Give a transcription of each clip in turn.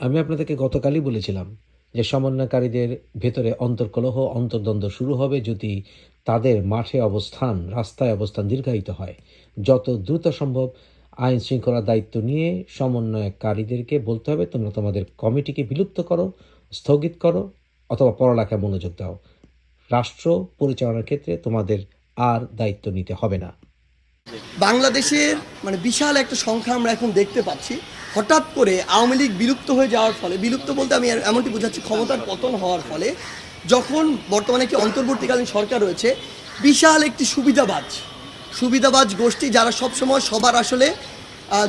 আমি আপনাদেরকে গতকালই বলেছিলাম যে সমন্বয়কারীদের ভেতরে অন্তর্কলহ, অন্তর্দ্বন্দ্ব শুরু হবে যদি তাদের মাঠে অবস্থান, রাস্তায় অবস্থান দীর্ঘায়িত হয়। যত দ্রুত সম্ভব আইন শৃঙ্খলার দায়িত্ব নিয়ে সমন্বয়কারীদেরকে বলতে হবে, তোমরা তোমাদের কমিটিকে বিলুপ্ত করো, স্থগিত করো, অথবা পড়ালেখায় মনোযোগ দাও। রাষ্ট্র পরিচালনার ক্ষেত্রে তোমাদের আর দায়িত্ব নিতে হবে না। বাংলাদেশের মানে বিশাল একটা সংখ্যা আমরা এখন দেখতে পাচ্ছি। হঠাৎ করে আওয়ামী লীগ বিলুপ্ত হয়ে যাওয়ার ফলে, বিলুপ্ত বলতে আমি এমনটি বোঝাচ্ছি, ক্ষমতার পতন হওয়ার ফলে যখন বর্তমানে একটি অন্তর্বর্তীকালীন সরকার রয়েছে, বিশাল একটি সুবিধাবাজ সুবিধাবাজ গোষ্ঠী যারা সবসময় সবার আসলে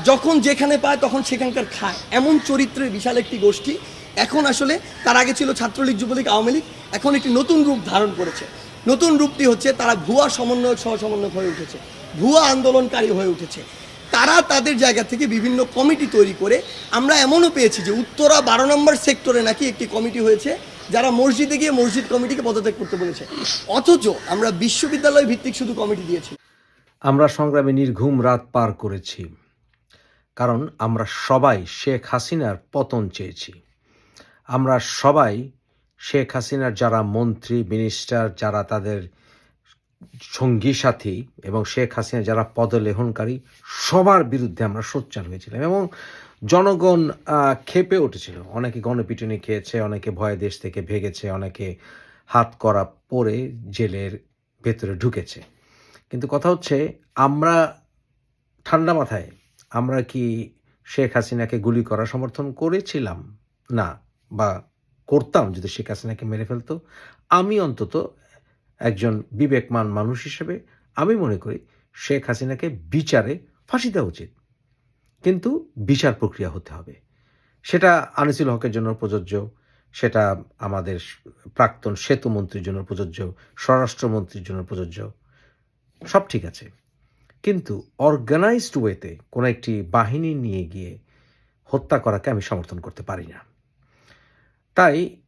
যখন যেখানে পায় তখন সেখানকার খায়। এমন চরিত্রের বিশাল একটি গোষ্ঠী এখন আসলে, তার আগে ছিল ছাত্রলীগ, যুবলীগ, আওয়ামী লীগ, এখন একটি নতুন রূপ ধারণ করেছে। নতুন রূপটি হচ্ছে তারা ভুয়া সমন্বয়ক সহ সমন্বয়ক হয়ে উঠেছে। ভুয়া আন্দোলনকারী হয়ে উঠেছে। তারা তাদের জায়গা থেকে বিভিন্ন কমিটি তৈরি করে আমরা এমনও পেয়েছি যে উত্তরা বারো নম্বর সেক্টরে নাকি একটি কমিটি হয়েছে, যারা মসজিদে গিয়ে মসজিদ কমিটিকে পদত্যাগ করতে বলেছে। অথচ আমরা বিশ্ববিদ্যালয় ভিত্তিক শুধু কমিটি দিয়েছি। আমরা সংগ্রামে নির্ঘুম রাত পার করেছি, কারণ আমরা সবাই শেখ হাসিনার পতন চেয়েছি। আমরা সবাই শেখ হাসিনার যারা মন্ত্রী, মিনিস্টার, যারা তাদের সঙ্গী সাথী এবং শেখ হাসিনা যারা পদলেহনকারী, সবার বিরুদ্ধে আমরা সোচ্চার হয়েছিলাম এবং জনগণ ক্ষেপে উঠেছিল। অনেকে গণপিটুনি খেয়েছে, অনেকে ভয়ে দেশ থেকে ভেগেছে, অনেকে হাত করা পরে জেলের ভেতরে ঢুকেছে। কিন্তু কথা হচ্ছে, আমরা ঠান্ডা মাথায়, আমরা কি শেখ হাসিনাকে গুলি করা সমর্থন করেছিলাম? না, বা করতাম যদি শেখ হাসিনাকে মেরে ফেলতো। আমি অন্তত একজন বিবেকমান মানুষ হিসেবে আমি মনে করি শেখ হাসিনাকে বিচারে ফাঁসি দেওয়া উচিত। কিন্তু বিচার প্রক্রিয়া হতে হবে। সেটা আনিসুল হকের জন্য প্রযোজ্য, সেটা আমাদের প্রাক্তন সেতু মন্ত্রীর জন্য প্রযোজ্য স্বরাষ্ট্রমন্ত্রীর জন্য প্রযোজ্য, সব ঠিক আছে। কিন্তু অর্গানাইজড ওয়েতে কোনো একটি বাহিনী নিয়ে গিয়ে হত্যা করাকে আমি সমর্থন করতে পারি না। তাই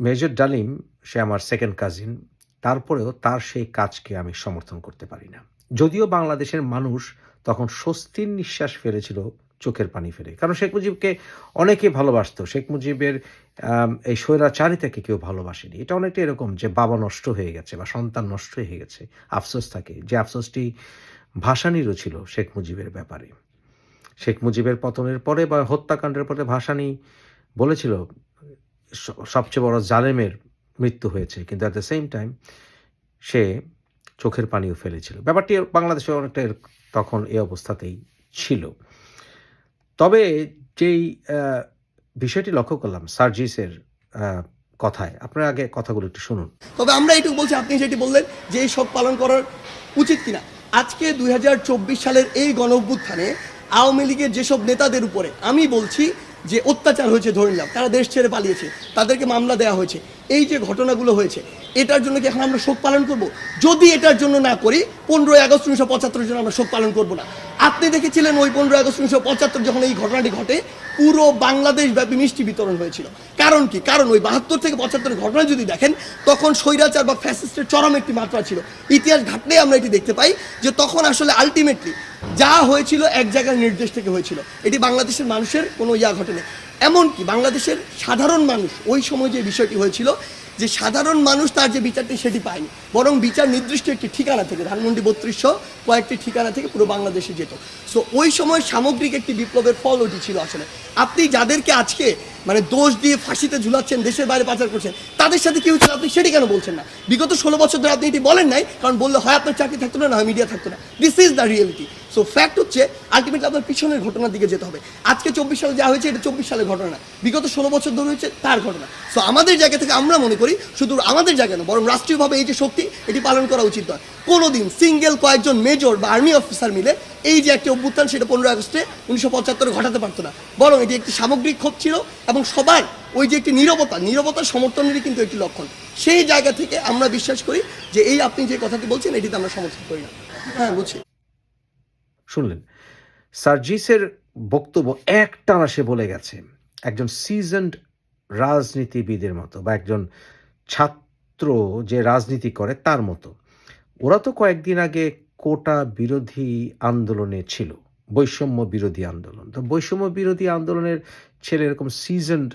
মেজর ডালিম, সে আমার সেকেন্ড কাজিন তারপরেও তার সেই কাজকে আমি সমর্থন করতে পারি না। যদিও বাংলাদেশের মানুষ তখন স্বস্তির নিঃশ্বাস ফেলেছিল, চোখের পানি ফেলে। কারণ শেখ মুজিবকে অনেকে ভালোবাসতো। শেখ মুজিবের এই স্বৈরাচারিতাকে কেউ ভালোবাসেনি। এটা অনেকটা এরকম যে বাবা নষ্ট হয়ে গেছে বা সন্তান নষ্ট হয়ে গেছে, আফসোস থাকে। যে আফসোসটি ভাসানিরও ছিল শেখ মুজিবের ব্যাপারে। শেখ মুজিবের পতনের পরে বা হত্যাকাণ্ডের পরে ভাসানি বলেছিল সবচেয়ে বড় জালেমের মৃত্যু হয়েছে, কিন্তু অ্যাট দ্য সেম টাইম সে চোখের পানিও ফেলেছিল। ব্যাপারটি বাংলাদেশে অনেকটা তখন এই অবস্থাতেই ছিল। তবে যেই বিষয়টি লক্ষ্য করলাম সার্জিসের কথায়, আপনারা আগে কথাগুলো একটু শুনুন। তবে আমরা এটুকু বলছি, আপনি যেটি বললেন যে এই শোক পালন করার উচিত কিনা। আজকে দুই হাজার চব্বিশ সালের এই গণ অভ্যুত্থানে আওয়ামী লীগের যেসব নেতাদের উপরে আমি বলছি যে অত্যাচার হয়েছে, ধরে নিলাম, তারা দেশ ছেড়ে পালিয়েছে, তাদেরকে মামলা দেওয়া হয়েছে এই যে ঘটনাগুলো হয়েছে, এটার জন্য কি এখন আমরা শোক পালন করব? যদি এটার জন্য না করি, পনেরোই আগস্ট উনিশশো পঁচাত্তরের জন্য আমরা শোক পালন করব না। আপনি দেখেছিলেন ওই পনেরোই আগস্ট উনিশশো পঁচাত্তর যখন এই ঘটনাটি ঘটে, পুরো বাংলাদেশ ব্যাপী মিষ্টি বিতরণ হয়েছিল। কারণ কি? কারণ ওই বাহাত্তর থেকে পঁচাত্তরের ঘটনা যদি দেখেন, তখন স্বৈরাচার বা ফ্যাসিস্টের চরম একটি মাত্রা ছিল। ইতিহাস ঘাটলে আমরা এটি দেখতে পাই যে তখন আসলে আলটিমেটলি যা হয়েছিল এক জায়গার নির্দেশ থেকে হয়েছিল। এটি বাংলাদেশের মানুষের কোনো ইয়া ঘটেনি। এমনকি বাংলাদেশের সাধারণ মানুষ, ওই সময় যে বিষয়টি হয়েছিল, যে সাধারণ মানুষ তার যে বিচারটি সেটি পায়নি। বরং বিচার নির্দিষ্ট একটি ঠিকানা থেকে, ধানমন্ডি বত্রিশশো কয়েকটি ঠিকানা থেকে পুরো বাংলাদেশে যেত। সো ওই সময় সামগ্রিক একটি বিপ্লবের ফল ওটি ছিল আসলে। আপনি যাদেরকে আজকে মানে দোষ দিয়ে ফাঁসিতে ঝুলাচ্ছেন, দেশের বাইরে পাচার করছেন, তাদের সাথে কি হচ্ছিল আপনি সেটি কেন বলছেন না? বিগত ষোলো বছর ধরে আপনি এটি বলেন নাই, কারণ বললে হয় আপনার চাকরি থাকতো না না হয় মিডিয়া থাকতো না। This is the reality so fact হচ্ছে আলটিমেটলি আপনার পিছনের ঘটনার দিকে যেতে হবে। আজকে চব্বিশ সালে যা হয়েছে, এটা চব্বিশ সালের ঘটনা বিগত ষোলো বছর ধরে হয়েছে, তার ঘটনা। সো আমাদের জায়গা থেকে আমরা মনে করি, শুধু আমাদের জায়গা না, বরং রাষ্ট্রীয়ভাবে এই যে শক্তি, এটি পালন করা উচিত নয়। কোনোদিন সিঙ্গেল কয়েকজন মেজর বা আর্মি অফিসার মিলে এই যে একটি অভ্যুত্থান, সেটা পনেরো আগস্টে উনিশশো পঁচাত্তরে ঘটাতে পারতো না। বরং এটি একটি সামগ্রিক ক্ষোভ ছিল এবং সবার ওই যে একটি নীরবতা, নীরবতার সমর্থনেরই কিন্তু একটি লক্ষণ। সেই জায়গা থেকে আমরা বিশ্বাস করি যে এই আপনি যে কথাটি বলছেন, এটিতে আমরা সমর্থন করি না। হ্যাঁ বুঝছি। শুনলেন। সার্জিসের বক্তব্য একটানা সে বলে গেছে, একজন সিজন্ড রাজনীতিবিদের মতো বা একজন ছাত্র যে রাজনীতি করে তার মতো। ওরা তো কয়েকদিন আগে কোটা বিরোধী আন্দোলনে ছিল। বৈষম্য বিরোধী আন্দোলন। তো বৈষম্য বিরোধী আন্দোলনের ছেলে এরকম সিজনড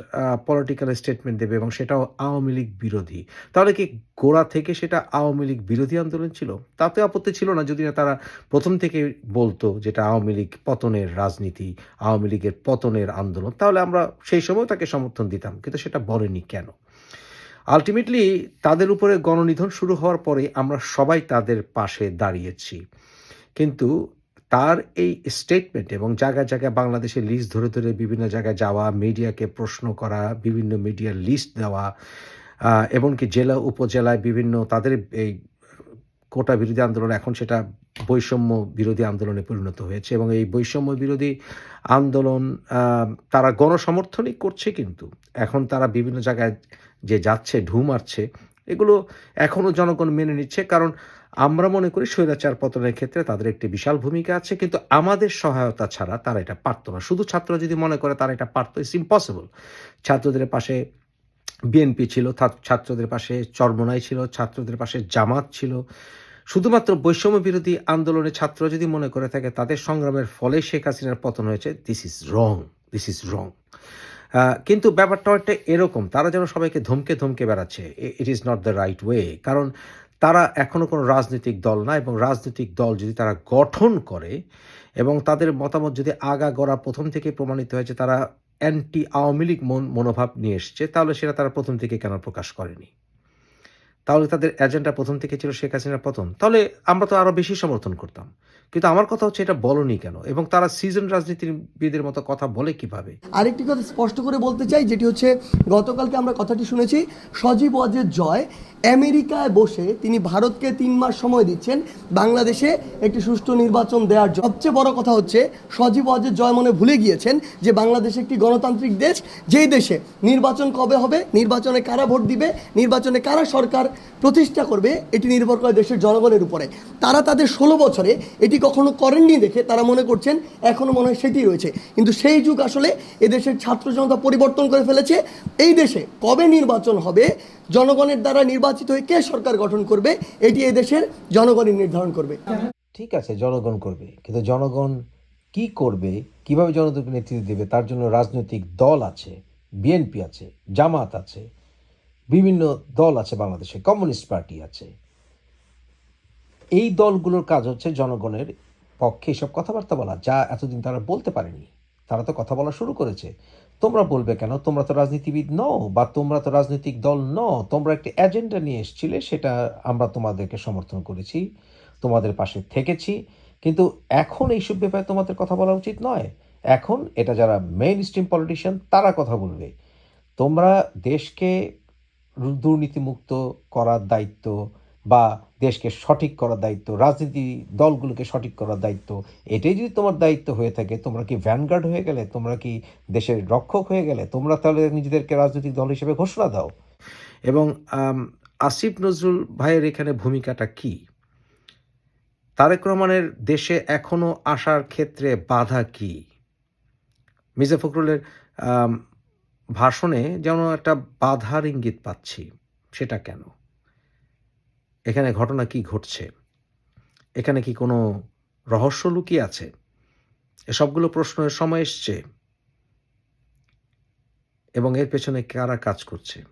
পলিটিক্যাল স্টেটমেন্ট দেবে এবং সেটাও আওয়ামী লীগ বিরোধী। তাহলে কি গোড়া থেকে সেটা আওয়ামী লীগ বিরোধী আন্দোলন ছিল? তাতে আপত্তি ছিল না, যদি না তারা প্রথম থেকে বলতো যেটা আওয়ামী লীগ পতনের রাজনীতি, আওয়ামী লীগের পতনের আন্দোলন, তাহলে আমরা সেই সময় তাকে সমর্থন দিতাম, কিন্তু সেটা বলেনি কেন? আলটিমেটলি তাদের উপরে গণনিধন শুরু হওয়ার পরে আমরা সবাই তাদের পাশে দাঁড়িয়েছি। কিন্তু তার এই স্টেটমেন্ট এবং জায়গায় জায়গায় বাংলাদেশের লিস্ট ধরে ধরে বিভিন্ন জায়গায় যাওয়া মিডিয়াকে প্রশ্ন করা, বিভিন্ন মিডিয়ার লিস্ট দেওয়া এমনকি জেলা, উপজেলায় বিভিন্ন তাদের এই কোটা বিরোধী আন্দোলন এখন সেটা বৈষম্য বিরোধী আন্দোলনে পরিণত হয়েছে এবং এই বৈষম্য বিরোধী আন্দোলন তারা গণসমর্থনই করছে কিন্তু। এখন তারা বিভিন্ন জায়গায় যে যাচ্ছে, ঢু মারছে এগুলো এখনও জনগণ মেনে নিচ্ছে, কারণ আমরা মনে করি স্বৈরাচার পতনের ক্ষেত্রে তাদের একটি বিশাল ভূমিকা আছে, কিন্তু আমাদের সহায়তা ছাড়া তারা এটা পারতো না। শুধু ছাত্র যদি মনে করে তারা এটা পারতো ইটস ইম্পসিবল ছাত্রদের পাশে বিএনপি ছিল ছাত্রদের পাশে চরমনাই ছিল, ছাত্রদের পাশে জামাত ছিল। শুধুমাত্র বৈষম্য বিরোধী আন্দোলনে ছাত্র যদি মনে করে থাকে, তাদের সংগ্রামের ফলে শেখ হাসিনার পতন হয়েছে this is wrong this is wrong কিন্তু ব্যাপারটা একটা এরকম। তারা যেন সবাইকে ধমকে ধমকে বেড়াচ্ছে। It is not the right way কারণ তারা এখনও কোনো রাজনৈতিক দল না এবং রাজনৈতিক দল যদি তারা গঠন করে এবং তাদের মতামত যদি আগা গড়া প্রথম থেকে প্রমাণিত হয়েছে তারা অ্যান্টি আওয়ামী লীগ মন মনোভাব নিয়ে এসছে, তাহলে সেটা তারা প্রথম থেকে কেন প্রকাশ করেনি? তাহলে তাদের এজেন্ডা প্রথম থেকে ছিল শেখ হাসিনার পতন তাহলে আমরা তো আরও বেশি সমর্থন করতাম। কিন্তু আমার কথা হচ্ছে এটা বলনি কেন? এবং তারা সিজন রাজনীতিবিদের মতো কথা বলে কীভাবে? আরেকটি কথা স্পষ্ট করে বলতে চাই, যেটি হচ্ছে গতকালকে আমরা কথাটি শুনেছি, সজীব ওয়াজের জয় আমেরিকায় বসে তিনি ভারতকে তিন মাস সময় দিচ্ছেন বাংলাদেশে একটি সুষ্ঠু নির্বাচন দেওয়ার। সবচেয়ে বড় কথা হচ্ছে সজীব ওয়াজের জয় মনে ভুলে গিয়েছেন যে বাংলাদেশ একটি গণতান্ত্রিক দেশ, যেই দেশে নির্বাচন কবে হবে, নির্বাচনে কারা ভোট দিবে, নির্বাচনে কারা সরকার প্রতিষ্ঠা করবে, এটি নির্ভর করে দেশের জনগণের উপরে। তারা তাদের ষোলো বছরে এটি কখনো করেননি দেখে তারা মনে করছেন এখনও মনে হয় সেটি রয়েছে। কিন্তু সেই যুগ আসলে এদেশের ছাত্র জনতা পরিবর্তন করে ফেলেছে। এই দেশে কবে নির্বাচন হবে, জনগণের দ্বারা নির্বাচিত হয়ে কে সরকার গঠন করবে, এটি এই দেশের জনগণই নির্ধারণ করবে। ঠিক আছে, জনগণ করবে, কিন্তু জনগণ কি করবে, কীভাবে জনগণকে নেতৃত্ব দেবে, তার জন্য রাজনৈতিক দল আছে, বিএনপি আছে, জামাত আছে বিভিন্ন দল আছে বাংলাদেশে, কমিউনিস্ট পার্টি আছে। এই দলগুলোর কাজ হচ্ছে জনগণের পক্ষে এসব কথাবার্তা বলা, যা এতদিন তারা বলতে পারেনি। তারা তো কথা বলা শুরু করেছে। তোমরা বলবে কেন? তোমরা তো রাজনীতিবিদ নও, বা তোমরা তো রাজনৈতিক দল নও। তোমরা একটি এজেন্ডা নিয়ে এসেছিলে, সেটা আমরা তোমাদেরকে সমর্থন করেছি, তোমাদের পাশে থেকেছি। কিন্তু এখন এইসব ব্যাপারে তোমাদের কথা বলা উচিত নয়। এখন এটা যারা মেইন স্ট্রিম পলিটিশিয়ান তারা কথা বলবে। তোমরা দেশকে দুর্নীতিমুক্ত করার দায়িত্ব বা দেশকে সঠিক করার দায়িত্ব, রাজনীতি দলগুলোকে সঠিক করার দায়িত্ব, এটাই যদি তোমার দায়িত্ব হয়ে থাকে, তোমরা কি ভ্যানগার্ড হয়ে গেলে? তোমরা কি দেশের রক্ষক হয়ে গেলে? তোমরা তাহলে নিজেদেরকে রাজনৈতিক দল হিসেবে ঘোষণা দাও। এবং আসিফ নজরুল ভাইয়ের এখানে ভূমিকাটা কি? তারেক রহমানের দেশে এখনও আসার ক্ষেত্রে বাধা কি? মির্জা ফখরুলের ভাষণে যেন একটা বাধার ইঙ্গিত পাচ্ছি, সেটা কেন? এখানে ঘটনা কি ঘটছে? এখানে কি কোনো রহস্য লুকিয়ে আছে? এসবগুলো প্রশ্নের সময় এসছে। এবং এর পেছনে কারা কাজ করছে?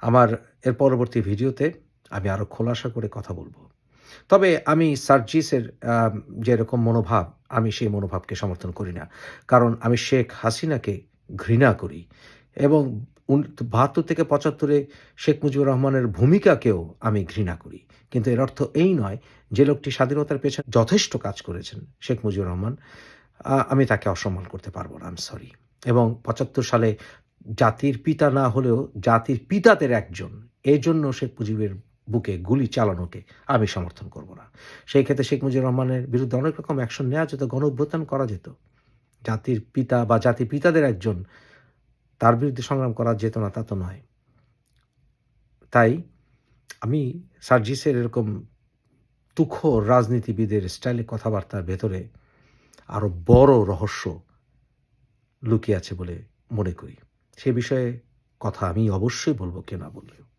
আমার এর পরবর্তী ভিডিওতে আমি আরও খোলাসা করে কথা বলব। তবে আমি সার্জিসের যেরকম মনোভাব, আমি সেই মনোভাবকে সমর্থন করি না। কারণ আমি শেখ হাসিনাকে ঘৃণা করি এবং বাহাত্তর থেকে পঁচাত্তরে শেখ মুজিবুর রহমানের ভূমিকাকেও আমি ঘৃণা করি। কিন্তু এর অর্থ এই নয় যে লোকটি স্বাধীনতার পেছনে যথেষ্ট কাজ করেছেন শেখ মুজিবুর রহমান। আমি তাকে অসম্মান করতে পারব না আম সরি এবং পঁচাত্তর সালে জাতির পিতা না হলেও জাতির পিতাদের একজন এই জন্য শেখ মুজিবের বুকে গুলি চালানোকে আমি সমর্থন করব না। সেই ক্ষেত্রে শেখ মুজিবুর রহমানের বিরুদ্ধে অনেক রকম অ্যাকশন নেওয়া যেত গণ করা যেত। জাতির পিতা বা জাতির পিতাদের একজন, তার বিরুদ্ধে সংগ্রাম করা যেত না, তা তো নয়। তাই আমি সার্জিসের এরকম তুখোর রাজনীতিবিদের স্টাইলে কথাবার্তার ভেতরে আরও বড় রহস্য লুকিয়ে আছে বলে মনে করি। সে বিষয়ে কথা আমি অবশ্যই বলব, কে না বললেও।